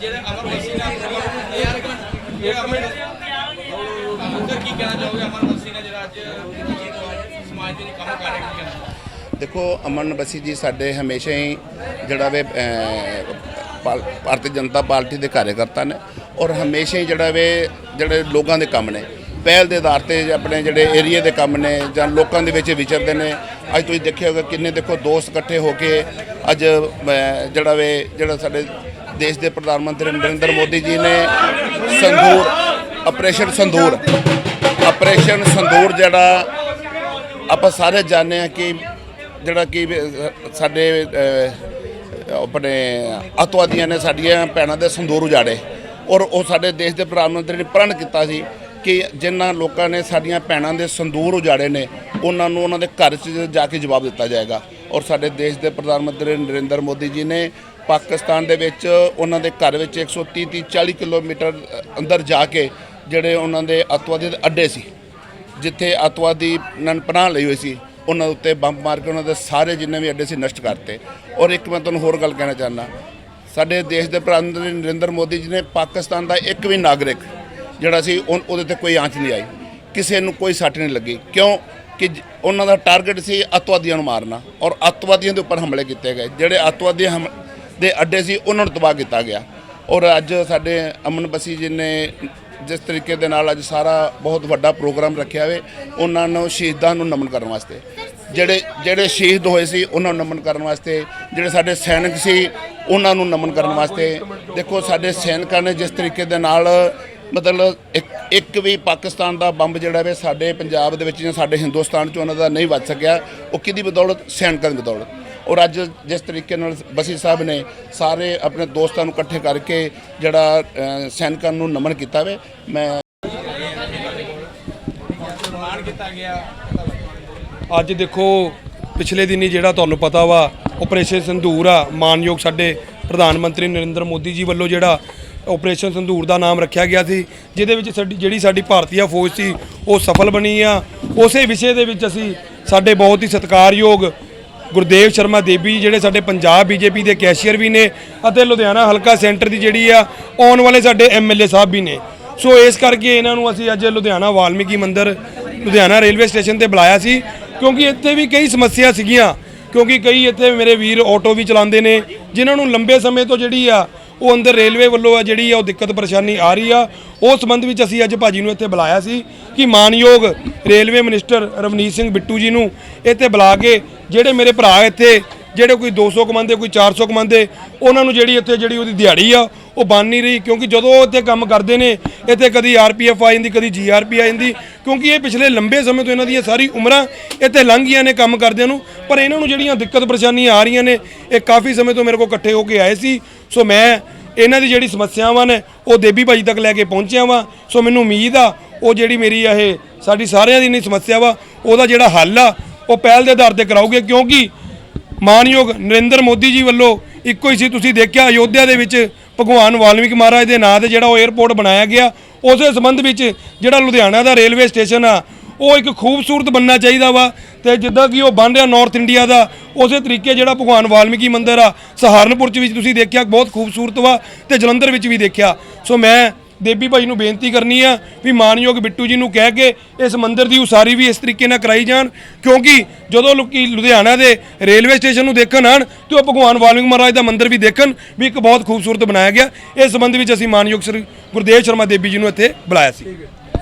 ਜਿਹੜੇ ਅਮਰ ਮਸੀਹ ਨੇ ਆਪਣੀ ਯਾਰ ਇਹ ਅਮਰ ਅੰਦਰ ਕੀ ਕਹਿਣਾ ਚਾਹੋਗੇ? ਅਮਰ ਮਸੀਹ ਨੇ ਜਿਹੜਾ ਅੱਜ ਸਮਾਜ ਦੇ ਕੰਮ ਕਰ ਰਿਹਾ ਕੀ ਦੇਖੋ ਅਮਨ ਬਸੀ ਜੀ ਸਾਡੇ ਹਮੇਸ਼ਾ ਹੀ ਜਿਹੜਾ ਵੇ ਅਹ, ਭਾਰਤੀ ਜਨਤਾ ਪਾਰਟੀ ਦੇ ਕਾਰਜਕਰਤਾ ਨੇ ਔਰ ਹਮੇਸ਼ਾ ਹੀ ਜਿਹੜਾ ਵੇ ਜਿਹੜੇ ਲੋਕਾਂ ਦੇ ਕੰਮ ਨੇ। ਪਹਿਲ ਦੇ ਆਧਾਰ ਤੇ ਆਪਣੇ ਜਿਹੜੇ ਏਰੀਏ ਦੇ ਕੰਮ ਨੇ ਜਾਂ ਲੋਕਾਂ ਦੇ ਵਿੱਚ ਵਿਚਰਦੇ ਨੇ ਅੱਜ ਤੁਸੀਂ ਦੇਖਿਆ ਹੋਗਾ ਕਿੰਨੇ ਦੇਖੋ ਦੋਸਤ ਇਕੱਠੇ ਹੋ ਕੇ ਅੱਜ ਜਿਹੜਾ ਵੇ ਜਿਹੜਾ ਸਾਡੇ ਦੇਸ਼ ਦੇ ਪ੍ਰਧਾਨ ਮੰਤਰੀ ਨਰਿੰਦਰ ਮੋਦੀ ਜੀ ਨੇ ਸੰਦੂਰ ਆਪਰੇਸ਼ਨ ਸੰਦੂਰ ਆਪਰੇਸ਼ਨ ਸੰਦੂਰ ਜਿਹੜਾ ਆਪਾਂ ਸਾਰੇ ਜਾਣਦੇ ਆ ਕਿ ਜਿਹੜਾ ਕਿ ਸਾਡੇ ਆਪਣੇ ਅਤਵਾਦੀਆਂ ਨੇ ਸਾਡੀਆਂ ਭੈਣਾਂ ਦੇ ਸੰਦੂਰ ਉਜਾੜੇ ਔਰ ਉਹ ਸਾਡੇ ਦੇਸ਼ ਦੇ ਪ੍ਰਧਾਨ ਮੰਤਰੀ ਨੇ ਪ੍ਰਣ ਕੀਤਾ ਸੀ ਕਿ ਜਿਨ੍ਹਾਂ ਲੋਕਾਂ ਨੇ ਸਾਡੀਆਂ ਭੈਣਾਂ ਦੇ ਸੰਦੂਰ ਉਜਾੜੇ ਨੇ, ਉਹਨਾਂ ਨੂੰ ਉਹਨਾਂ ਦੇ ਘਰ 'ਚ ਜਾ ਕੇ ਜਵਾਬ ਦਿੱਤਾ ਜਾਏਗਾ। ਔਰ ਸਾਡੇ ਦੇਸ਼ ਦੇ ਪ੍ਰਧਾਨ ਮੰਤਰੀ ਨਰਿੰਦਰ ਮੋਦੀ ਜੀ ਨੇ ਪਾਕਿਸਤਾਨ ਦੇ ਵਿੱਚ ਉਹਨਾਂ ਦੇ ਘਰ ਵਿੱਚ 130 30 40 ਕਿਲੋਮੀਟਰ ਅੰਦਰ ਜਾ ਕੇ ਜਿਹੜੇ ਉਹਨਾਂ ਦੇ ਅਤਵਾਦੀ ਦੇ ਅੱਡੇ ਸੀ, ਜਿੱਥੇ ਅਤਵਾਦੀ ਉਹਨਾਂ ਨੇ ਪਨਾਹ ਲਈ ਹੋਈ ਸੀ, ਉਹਨਾਂ ਦੇ ਉੱਤੇ ਬੰਬ ਮਾਰ ਕੇ ਉਹਨਾਂ ਦੇ ਸਾਰੇ ਜਿੰਨੇ ਵੀ ਅੱਡੇ ਸੀ ਨਸ਼ਟ ਕਰਤੇ। ਔਰ ਇੱਕ ਮੈਂ ਤੁਹਾਨੂੰ ਹੋਰ ਗੱਲ ਕਹਿਣਾ ਚਾਹੁੰਦਾ, ਸਾਡੇ ਦੇਸ਼ ਦੇ ਪ੍ਰਧਾਨ ਮੰਤਰੀ ਨਰਿੰਦਰ ਮੋਦੀ ਜੀ ਨੇ ਪਾਕਿਸਤਾਨ ਦਾ ਇੱਕ ਵੀ ਨਾਗਰਿਕ ਜਿਹੜਾ ਸੀ ਉਹ- ਉਹਦੇ ਤੇ ਕੋਈ ਆਂਚ ਨਹੀਂ ਆਈ। ਕਿਸੇ ਨੂੰ ਕੋਈ ਸੱਟ ਨਹੀਂ ਲੱਗੀ। ਕਿਉਂ? ਕਿ ਉਹਨਾਂ ਦਾ ਟਾਰਗੇਟ ਸੀ ਅਤਵਾਦੀਆਂ ਨੂੰ ਮਾਰਨਾ ਔਰ ਅਤਵਾਦੀਆਂ ਦੇ ਉੱਪਰ ਹਮਲੇ ਕੀਤੇ ਗਏ। ਜਿਹੜੇ ਅਤਵਾਦੀ ਹਮ- ਦੇ ਅੱਡੇ ਸੀ, ਉਹਨਾਂ ਨੂੰ ਤਬਾਹ ਕੀਤਾ ਗਿਆ। ਔਰ ਅੱਜ ਸਾਡੇ ਅਮਨ ਬਸੀ ਜੀ ਨੇ ਜਿਸ ਤਰੀਕੇ ਦੇ ਨਾਲ ਅੱਜ ਸਾਰਾ ਬਹੁਤ ਵੱਡਾ ਪ੍ਰੋਗਰਾਮ ਰੱਖਿਆ ਵੇ, ਉਹਨਾਂ ਨੂੰ ਸ਼ਹੀਦਾਂ ਨੂੰ ਨਮਨ ਕਰਨ ਵਾਸਤੇ। ਜਿਹੜੇ ਜਿਹੜੇ ਸ਼ਹੀਦ ਹੋਏ ਸੀ, ਉਹਨਾਂ ਨੂੰ ਨਮਨ ਕਰਨ ਵਾਸਤੇ। ਜਿਹੜੇ ਸਾਡੇ ਸੈਨਿਕ ਸੀ, ਉਹਨਾਂ ਨੂੰ ਨਮਨ ਕਰਨ ਵਾਸਤੇ। ਦੇਖੋ, ਸਾਡੇ ਸੈਨਿਕਾਂ ਨੇ ਜਿਸ ਤਰੀਕੇ ਦੇ ਨਾਲ ਮਤਲਬ ਇੱਕ ਇੱਕ ਵੀ ਪਾਕਿਸਤਾਨ ਦਾ ਬੰਬ ਜਿਹੜਾ ਵੇ, ਸਾਡੇ ਪੰਜਾਬ ਦੇ ਵਿੱਚ ਜਾਂ ਸਾਡੇ ਹਿੰਦੁਸਤਾਨ 'ਚ ਉਹਨਾਂ ਦਾ ਨਹੀਂ ਵੱਜ ਸਕਿਆ। ਉਹ ਕਿਹਦੀ ਬਦੌਲਤ? ਸੈਨਿਕਾਂ ਦੀ ਬਦੌਲਤ। ਔਰ ਅੱਜ ਜਿਸ ਤਰੀਕੇ ਨਾਲ ਬਸੀ ਸਾਹਿਬ ਨੇ ਸਾਰੇ ਆਪਣੇ ਦੋਸਤਾਂ ਨੂੰ ਇਕੱਠੇ ਕਰਕੇ ਜਿਹੜਾ ਸੈਨਿਕਾਂ ਨੂੰ ਨਮਨ ਕੀਤਾ ਵੇ, ਮੈਂ ਕੀਤਾ ਗਿਆ। ਅੱਜ ਦੇਖੋ, ਪਿਛਲੇ ਦਿਨੀ ਜਿਹੜਾ ਤੁਹਾਨੂੰ ਪਤਾ ਵਾ ਆਪਰੇਸ਼ਨ ਸੰਧੂਰ ਆ, ਮਾਨਯੋਗ ਸਾਡੇ ਪ੍ਰਧਾਨ ਮੰਤਰੀ ਨਰਿੰਦਰ ਮੋਦੀ ਜੀ ਵੱਲੋਂ ਜਿਹੜਾ ਆਪਰੇਸ਼ਨ ਸੰਧੂਰ ਦਾ ਨਾਮ ਰੱਖਿਆ ਗਿਆ ਸੀ, ਜਿਹਦੇ ਵਿੱਚ ਸਾਡੀ, ਜਿਹੜੀ ਸਾਡੀ ਭਾਰਤੀਆ ਫੌਜ ਸੀ, ਉਹ ਸਫਲ ਬਣੀ ਆ। ਉਸੇ ਵਿਸ਼ੇ ਦੇ ਵਿੱਚ ਅਸੀਂ ਸਾਡੇ ਬਹੁਤ ਹੀ ਸਤਿਕਾਰਯੋਗ ਗੁਰਦੇਵ ਸ਼ਰਮਾ ਦੇਵੀ ਜੀ, ਜਿਹੜੇ ਸਾਡੇ ਪੰਜਾਬ ਬੀਜੇਪੀ ਦੇ ਕੈਸ਼ੀਅਰ ਵੀ ਨੇ ਅਤੇ ਲੁਧਿਆਣਾ ਹਲਕਾ ਸੈਂਟਰ ਦੀ ਜਿਹੜੀ ਆ, ਆਉਣ ਵਾਲੇ ਸਾਡੇ ਐਮਐਲਏ ਸਾਹਿਬ ਵੀ ਨੇ। ਸੋ ਇਸ ਕਰਕੇ ਇਹਨਾਂ ਨੂੰ ਅਸੀਂ ਅੱਜ ਲੁਧਿਆਣਾ ਵਾਲਮੀਕੀ ਮੰਦਿਰ, ਲੁਧਿਆਣਾ ਰੇਲਵੇ ਸਟੇਸ਼ਨ ਤੇ ਬੁਲਾਇਆ ਸੀ, ਕਿਉਂਕਿ ਇੱਥੇ ਵੀ ਕਈ ਸਮੱਸਿਆ ਸੀਗੀਆਂ, ਕਿਉਂਕਿ ਕਈ ਇੱਥੇ ਮੇਰੇ ਵੀਰ ਆਟੋ ਵੀ ਚਲਾਉਂਦੇ ਨੇ, ਜਿਨ੍ਹਾਂ ਨੂੰ ਲੰਬੇ ਸਮੇਂ ਤੋਂ ਜਿਹੜੀ ਆ, ਉਹ ਅੰਦਰ ਰੇਲਵੇ ਵੱਲੋਂ ਆ ਜਿਹੜੀ ਆ, ਉਹ ਦਿੱਕਤ ਪਰੇਸ਼ਾਨੀ ਆ ਰਹੀ ਆ। ਉਸ ਸੰਬੰਧ ਵਿੱਚ ਅਸੀਂ ਅੱਜ ਭਾਜੀ ਨੂੰ ਇੱਥੇ ਬੁਲਾਇਆ ਸੀ ਕਿ ਮਾਨਯੋਗ ਰੇਲਵੇ ਮਿਨਿਸਟਰ ਰਵਨੀਤ ਸਿੰਘ ਬਿੱਟੂ ਜੀ ਨੂੰ ਇੱਥੇ ਬੁਲਾ ਕੇ ਜਿਹੜੇ ਮੇਰੇ ਭਰਾ ਇੱਥੇ, ਜਿਹੜੇ ਕੋਈ 200 ਕਮਾਉਂਦੇ, ਕੋਈ 400 ਕਮਾਉਂਦੇ, ਉਹਨਾਂ ਨੂੰ ਜਿਹੜੀ ਇੱਥੇ ਜਿਹੜੀ ਉਹਦੀ ਦਿਹਾੜੀ ਆ, ਉਹ ਬਣ ਨਹੀਂ ਰਹੀ, ਕਿਉਂਕਿ ਜਦੋਂ ਉਹ ਇੱਥੇ ਕੰਮ ਕਰਦੇ ਨੇ, ਇੱਥੇ ਕਦੀ ਆਰਪੀਐਫ ਆ ਜਾਂਦੀ, ਕਦੀ ਜੀਆਰਪੀ ਆ ਜਾਂਦੀ, ਕਿਉਂਕਿ ਇਹ ਪਿਛਲੇ ਲੰਬੇ ਸਮੇਂ ਤੋਂ ਇਹਨਾਂ ਦੀਆਂ ਸਾਰੀ ਉਮਰਾਂ ਇੱਥੇ ਲੰਘ ਗਈਆਂ ਨੇ ਕੰਮ ਕਰਦਿਆਂ ਨੂੰ, ਪਰ ਇਹਨਾਂ ਨੂੰ ਜਿਹੜੀਆਂ ਦਿੱਕਤ ਪਰੇਸ਼ਾਨੀਆਂ ਆ ਰਹੀਆਂ ਨੇ, ਇਹ ਕਾਫੀ ਸਮੇਂ ਤੋਂ ਮੇਰੇ ਕੋਲ ਇਕੱਠੇ ਹੋ ਕੇ ਆਏ ਸੀ, ਸੋ ਮੈਂ ਇਹਨਾਂ ਦੀ ਜਿਹੜੀ ਸਮੱਸਿਆਵਾਂ ਨੇ, ਉਹ ਦੇਬੀ ਭਾਜੀ ਤੱਕ ਲੈ ਕੇ ਪਹੁੰਚਿਆ ਵਾਂ, ਸੋ ਮੈਨੂੰ ਉਮੀਦ ਆ, ਉਹ ਜਿਹੜੀ ਮੇਰੀ ਇਹ ਸਾਡੀ ਸਾਰਿਆਂ ਦੀ ਨਹੀਂ ਸਮੱਸਿਆ ਵਾ, ਉਹਦਾ ਜਿਹੜਾ ਹੱਲ ਆ ਉਹ ਪਹਿਲ ਦੇ ਆਧਾਰ ਤੇ ਕਰਾਉਗੇ ਕਿਉਂਕਿ ਮਾਨਯੋਗ ਨਰਿੰਦਰ ਮੋਦੀ ਜੀ ਵੱਲੋਂ ਇੱਕੋ ਹੀ ਸੀ, ਤੁਸੀਂ ਦੇਖਿਆ ਅਯੋਧਿਆ ਦੇ ਵਿੱਚ ਭਗਵਾਨ ਵਾਲਮੀਕ ਮਹਾਰਾਜ ਦੇ ਨਾਂ ਤੇ ਜਿਹੜਾ ਉਹ 에ਅਰਪੋਰਟ ਬਣਾਇਆ ਗਿਆ। ਉਸੇ ਸੰਬੰਧ ਵਿੱਚ ਜਿਹੜਾ ਲੁਧਿਆਣਾ ਦਾ ਰੇਲਵੇ ਸਟੇਸ਼ਨ ਆ, ਉਹ ਇੱਕ ਖੂਬਸੂਰਤ ਬੰਨਣਾ ਚਾਹੀਦਾ ਵਾ ਤੇ ਜਿੱਦਾਂ ਕਿ ਉਹ ਬਣ ਰਿਹਾ ਨਾਰਥ ਇੰਡੀਆ ਦਾ, ਉਸੇ ਤਰੀਕੇ ਜਿਹੜਾ ਭਗਵਾਨ ਵਾਲਮੀਕੀ ਮੰਦਿਰ ਆ, ਸਹਾਰਨਪੁਰ ਚ ਵੀ ਤੁਸੀਂ ਦੇਖਿਆ, ਬਹੁਤ ਖੂਬਸੂਰਤ ਵਾ ਤੇ ਜਲੰਧਰ ਵਿੱਚ ਵੀ ਦੇਖਿਆ। ਸੋ ਮੈਂ ਦੇਬੀ ਭਾਈ ਨੂੰ ਬੇਨਤੀ ਕਰਨੀ ਆ ਵੀ ਮਾਨਯੋਗ ਬਿੱਟੂ ਜੀ ਨੂੰ ਕਹਿ ਕੇ ਇਸ ਮੰਦਿਰ ਦੀ ਉਸਾਰੀ ਵੀ ਇਸ ਤਰੀਕੇ ਨਾਲ ਕਰਾਈ ਜਾਣ, ਕਿਉਂਕਿ ਜਦੋਂ ਲੋਕੀ ਲੁਧਿਆਣਾ ਦੇ ਰੇਲਵੇ ਸਟੇਸ਼ਨ ਨੂੰ ਦੇਖਣ ਆਣ ਤੇ ਉਹ ਭਗਵਾਨ ਵਾਲਮੀਕ ਮਹਾਰਾਜ ਦਾ ਮੰਦਿਰ ਵੀ ਦੇਖਣ, ਵੀ ਇੱਕ ਬਹੁਤ ਖੂਬਸੂਰਤ ਬਣਾਇਆ ਗਿਆ। ਇਸ ਸੰਬੰਧ ਵਿੱਚ ਅਸੀਂ ਮਾਨਯੋਗ ਸ੍ਰੀ ਗੁਰਦੇਵ ਸ਼ਰਮਾ ਦੇਬੀ ਜੀ ਨੂੰ ਇੱਥੇ ਬੁਲਾਇਆ ਸੀ।